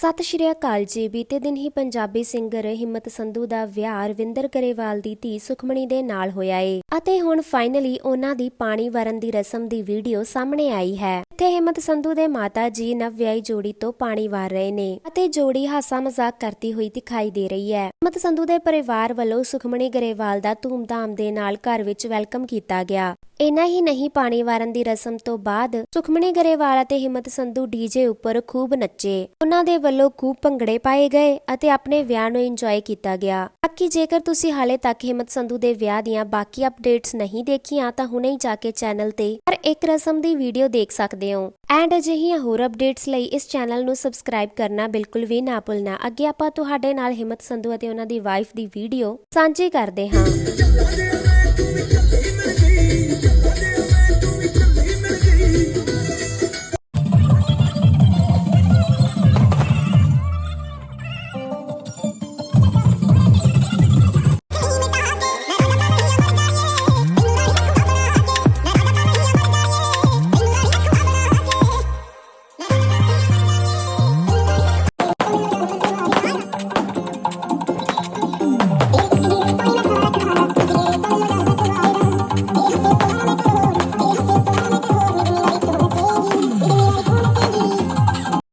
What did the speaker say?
ਸਤਿ ਸ਼੍ਰੀ ਅਕਾਲ ਜੀ। ਬੀਤੇ ਦਿਨ ਹੀ ਪੰਜਾਬੀ ਸਿੰਗਰ ਹਿੰਮਤ ਸੰਧੂ ਦਾ ਵਿਆਹ ਰਵਿੰਦਰ ਗਰੇਵਾਲ ਦੀ ਧੀ ਸੁਖਮਣੀ ਦੇ ਨਾਲ ਹੋਇਆ ਏ ਅਤੇ ਹੁਣ ਫਾਈਨਲੀ ਉਹਨਾਂ ਦੀ ਪਾਣੀ ਵਰਨ ਦੀ ਰਸਮ ਦੀ ਵੀਡੀਓ ਸਾਹਮਣੇ ਆਈ ਹੈ। ਇੱਥੇ ਹਿੰਮਤ ਸੰਧੂ ਦੇ ਮਾਤਾ ਜੀ ਨਵ ਵਿਆਹੀ ਜੋੜੀ ਤੋਂ ਪਾਣੀ ਵਾਰ ਰਹੇ ਨੇ ਅਤੇ ਜੋੜੀ ਹਾਸਾ ਮਜ਼ਾਕ ਕਰਦੀ ਹੋਈ ਦਿਖਾਈ ਦੇ ਰਹੀ ਹੈ। ਹਿੰਮਤ ਸੰਧੂ ਦੇ ਪਰਿਵਾਰ ਵੱਲੋਂ ਸੁਖਮਣੀ ਗਰੇਵਾਲ ਦਾ ਧੂਮਧਾਮ ਦੇ ਨਾਲ ਘਰ ਵਿੱਚ ਵੈਲਕਮ ਕੀਤਾ ਗਿਆ। ਇਨਾ ਹੀ ਨਹੀਂ, ਪਾਣੀ ਵਾਰਨ ਦੀ ਰਸਮ ਤੋਂ ਬਾਅਦ ਸੁਖਮਣੀ ਗਰੇਵਾਲ ਅਤੇ ਹਿੰਮਤ ਸੰਧੂ ਡੀਜੇ ਉੱਪਰ ਖੂਬ ਨੱਚੇ। ਉਹਨਾਂ ਦੇ ਵੱਲੋਂ ਖੂਬ ਭੰਗੜੇ ਪਾਏ ਗਏ ਅਤੇ ਆਪਣੇ ਵਿਆਹ ਨੂੰ ਇੰਜੋਏ ਕੀਤਾ ਗਿਆ। ਬਾਕੀ ਜੇਕਰ ਤੁਸੀਂ ਹਾਲੇ ਤੱਕ ਹਿੰਮਤ ਸੰਧੂ ਦੇ ਵਿਆਹ ਦੀਆਂ ਬਾਕੀ ਅਪਡੇਟਸ ਨਹੀਂ ਦੇਖੀਆਂ, ਤਾਂ ਹੁਣੇ ਹੀ ਜਾ ਕੇ ਚੈਨਲ ਤੇ ਹਰ ਇੱਕ ਰਸਮ ਦੀ ਵੀਡੀਓ ਦੇਖ ਸਕਦੇ ਹੋ। ਐਂਡ ਅਜਿਹੀਆਂ ਹੋਰ ਅਪਡੇਟਸ ਲਈ ਇਸ ਚੈਨਲ ਨੂੰ ਸਬਸਕ੍ਰਾਈਬ ਕਰਨਾ ਬਿਲਕੁਲ ਵੀ ਨਾ ਭੁੱਲਣਾ। ਅੱਗੇ ਆਪਾਂ ਤੁਹਾਡੇ ਨਾਲ ਹਿੰਮਤ ਸੰਧੂ ਅਤੇ ਉਹਨਾਂ ਦੀ ਵਾਈਫ ਦੀ ਵੀਡੀਓ ਸਾਂਝੀ ਕਰਦੇ ਹਾਂ।